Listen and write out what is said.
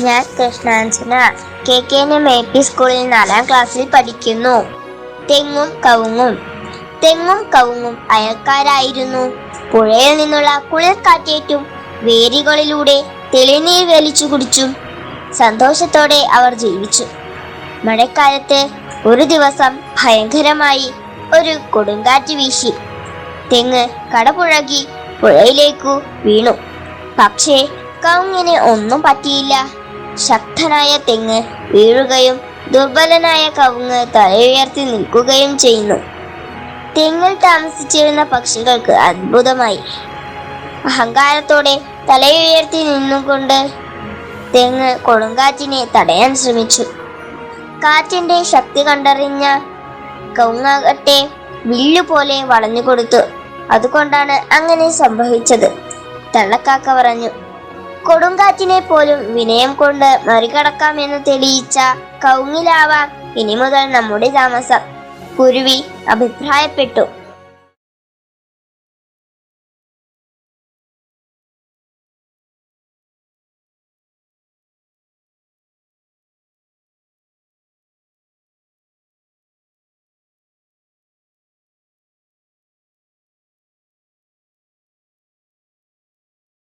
ഞാൻ Krishnanjana. K K N M A P സ്കൂളിൽ നാലാം ക്ലാസ്സിൽ പഠിക്കുന്നു. തെങ്ങും കവുങ്ങും. തെങ്ങും കവുങ്ങും അയൽക്കാരായിരുന്നു. പുഴയിൽ നിന്നുള്ള കുളിർക്കാറ്റേറ്റും വേരുകളിലൂടെ തെളിനീർ വലിച്ചു കുടിച്ചും സന്തോഷത്തോടെ അവർ ജീവിച്ചു. മഴക്കാലത്ത് ഒരു ദിവസം ഭയങ്കരമായി ഒരു കൊടുങ്കാറ്റ് വീശി. തെങ്ങ് കടപുഴകി പുഴയിലേക്കു വീണു. പക്ഷേ കവുങ്ങിന് ഒന്നും പറ്റിയില്ല. ശക്തനായ തെങ്ങ് വീഴുകയും ദുർബലനായ കവുങ്ങ് തലയുയർത്തി നിൽക്കുകയും ചെയ്യുന്നു. തെങ്ങിൽ താമസിച്ചിരുന്ന പക്ഷികൾക്ക് അത്ഭുതമായി. അഹങ്കാരത്തോടെ തലയുയർത്തി നിന്നുകൊണ്ട് തെങ്ങ് കൊടുങ്കാറ്റിനെ തടയാൻ ശ്രമിച്ചു. കാറ്റിന്റെ ശക്തി കണ്ടറിഞ്ഞ കൗങ്ങാകട്ടെ വില്ലുപോലെ വളഞ്ഞു കൊടുത്തു അതുകൊണ്ടാണ് അങ്ങനെ സംഭവിച്ചത്. തള്ളക്കാക്ക പറഞ്ഞു കൊടുങ്കാറ്റിനെ പോലും വിനയം കൊണ്ട് മറികടക്കാമെന്ന് തെളിയിച്ച കൗങ്ങിലാവാം ഇനി മുതൽ നമ്മുടെ താമസം. കുരുവി അഭിപ്രായപ്പെട്ടു.